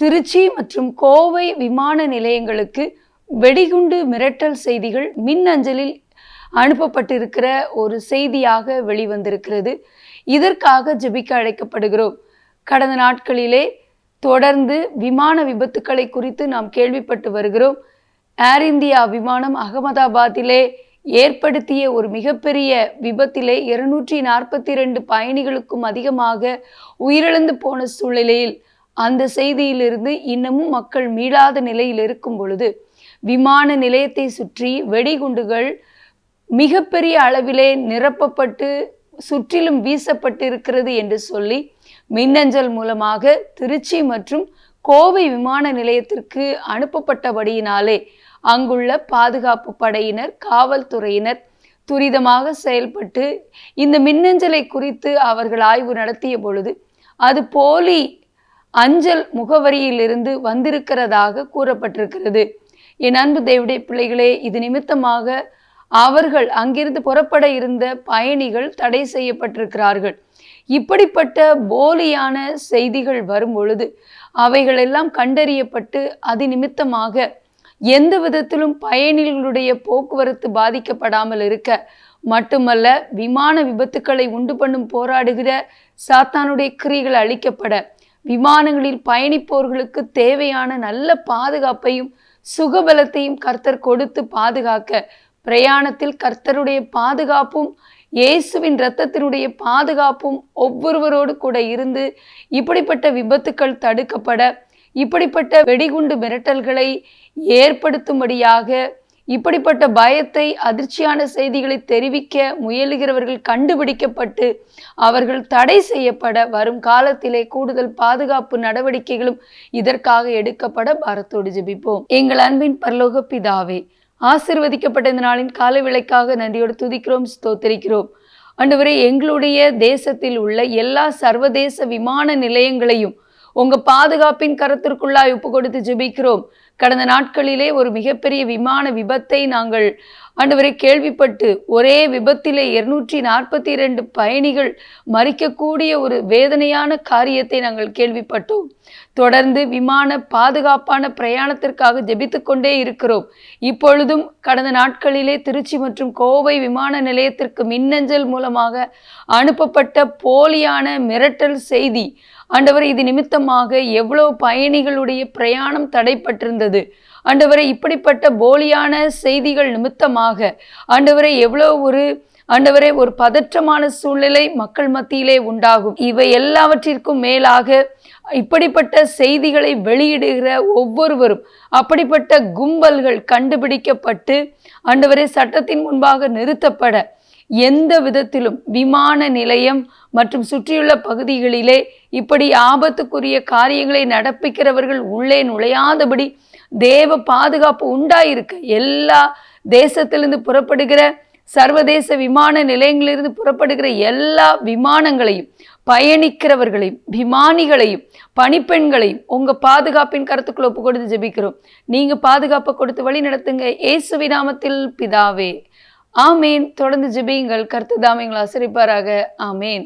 திருச்சி மற்றும் கோவை விமான நிலையங்களுக்கு வெடிகுண்டு மிரட்டல் செய்திகள் மின் அஞ்சலில் அனுப்பப்பட்டிருக்கிற ஒரு செய்தியாக வெளிவந்திருக்கிறது. இதற்காக ஜெபிக்க அழைக்கப்படுகிறோம். கடந்த நாட்களிலே தொடர்ந்து விமான விபத்துக்களை குறித்து நாம் கேள்விப்பட்டு வருகிறோம். ஏர் இந்தியா விமானம் அகமதாபாத்திலே ஏற்படுத்திய ஒரு மிகப்பெரிய விபத்திலே இருநூற்றி நாற்பத்தி ரெண்டு பயணிகளுக்கும் அதிகமாக உயிரிழந்து போன சூழ்நிலையில் அந்த செய்தியிலிருந்து இன்னமும் மக்கள் மீளாத நிலையில் இருக்கும் பொழுது விமான நிலையத்தை சுற்றி வெடிகுண்டுகள் மிகப்பெரிய அளவிலே நிரப்பப்பட்டு சுற்றிலும் வீசப்பட்டிருக்கிறது என்று சொல்லி மின்னஞ்சல் மூலமாக திருச்சி மற்றும் கோவை விமான நிலையத்திற்கு அனுப்பப்பட்டபடியினாலே அங்குள்ள பாதுகாப்பு படையினர் காவல்துறையினர் துரிதமாக செயல்பட்டு இந்த மின்னஞ்சலை குறித்து அவர்கள் ஆய்வு நடத்திய பொழுது அது போலி அஞ்சல் முகவரியிலிருந்து வந்திருக்கிறதாக கூறப்பட்டிருக்கிறது. என் அன்பு தேவடைய பிள்ளைகளே இது நிமித்தமாக அவர்கள் அங்கிருந்து புறப்பட இருந்த பயணிகள் தடை செய்யப்பட்டிருக்கிறார்கள். இப்படிப்பட்ட போலியான செய்திகள் வரும் பொழுது அவைகளெல்லாம் கண்டறியப்பட்டு அது நிமித்தமாக எந்த விதத்திலும் பயணிகளுடைய போக்குவரத்து பாதிக்கப்படாமல் இருக்க மட்டுமல்ல விமான விபத்துக்களை உண்டு பண்ணும் போராடுகிற சாத்தானுடைய கிரிகள் அளிக்கப்பட விமானங்களில் பயணிப்போர்களுக்கு தேவையான நல்ல பாதுகாப்பையும் சுகபலத்தையும் கர்த்தர் கொடுத்து பாதுகாக்க பிரயாணத்தில் கர்த்தருடைய பாதுகாப்பும் இயேசுவின் இரத்தத்தினுடைய பாதுகாப்பும் ஒவ்வொருவரோடு கூட இருந்து இப்படிப்பட்ட விபத்துக்கள் தடுக்கப்பட இப்படிப்பட்ட வெடிகுண்டு மிரட்டல்களை ஏற்படுத்தும்படியாக இப்படிப்பட்ட பயத்தை அதிர்ச்சியான செய்திகளை தெரிவிக்க முயலுகிறவர்கள் கண்டுபிடிக்கப்பட்டு அவர்கள் தடை செய்யப்பட வரும் காலத்திலே கூடுதல் பாதுகாப்பு நடவடிக்கைகளும் இதற்காக எடுக்கப்பட பாரத்தோடு ஜெபிப்போம். எங்கள் அன்பின் பரலோக பிதாவே ஆசிர்வதிக்கப்பட்ட இந்த நாளின் கால விலைக்காக நன்றியோடு துதிக்கிறோம் ஸ்தோத்திரிக்கிறோம். ஆண்டவரே எங்களுடைய தேசத்தில் உள்ள எல்லா சர்வதேச விமான நிலையங்களையும் உங்க பாதுகாப்பின் கரத்திற்குள்ளாய் ஒப்பு கொடுத்து ஜெபிக்கிறோம். கடந்த நாட்களிலே ஒரு மிகப்பெரிய விமான விபத்தை நாங்கள் ஆண்டவரை கேள்விப்பட்டு ஒரே விபத்திலே இருநூற்றி நாற்பத்தி இரண்டு பயணிகள் மறிக்கக்கூடிய ஒரு வேதனையான காரியத்தை நாங்கள் கேள்விப்பட்டோம். தொடர்ந்து விமான பாதுகாப்பான பிரயாணத்திற்காக ஜெபித்து கொண்டே இருக்கிறோம். இப்பொழுதும் கடந்த நாட்களிலே திருச்சி மற்றும் கோவை விமான நிலையத்திற்கு மின்னஞ்சல் மூலமாக அனுப்பப்பட்ட போலியான மிரட்டல் செய்தி ஆண்டவரை இது நிமித்தமாக எவ்வளோ பயணிகளுடைய பிரயாணம் தடைப்பட்டிருந்தது. ஆண்டவரை இப்படிப்பட்ட போலியான செய்திகள் நிமித்தமாக ஆண்டவரை எவ்வளோ ஒரு ஆண்டவரே ஒரு பதற்றமான சூழ்நிலை மக்கள் மத்தியிலே உண்டாகும். இவை எல்லாவற்றிற்கும் மேலாக இப்படிப்பட்ட செய்திகளை வெளியிடுகிற ஒவ்வொருவரும் அப்படிப்பட்ட கும்பல்கள் கண்டுபிடிக்கப்பட்டு ஆண்டவரே சட்டத்தின் முன்பாக நிறுத்தப்பட எந்த விதத்திலும் விமான நிலையம் மற்றும் சுற்றியுள்ள பகுதிகளிலே இப்படி ஆபத்துக்குரிய காரியங்களை நடப்பிக்கிறவர்கள் உள்ளே நுழையாதபடி தேவ பாதுகாப்பு உண்டாயிருக்க எல்லா தேசத்திலிருந்து புறப்படுகிற சர்வதேச விமான நிலையங்களிலிருந்து புறப்படுகிற எல்லா விமானங்களையும் பயணிக்கிறவர்களையும் விமானிகளையும் பணிப்பெண்களையும் உங்கள் பாதுகாப்பின் கருத்துக்குள்ள ஒப்பு கொடுத்து ஜெபிக்கிறோம். நீங்கள் பாதுகாப்பை கொடுத்து வழி நடத்துங்க இயேசுவி நாமத்தில் பிதாவே. ஆமேன். தொடர்ந்து ஜிபியுங்கள். கர்த்ததாமே எங்களை ஆசிரிப்பாராக ஆமேன்.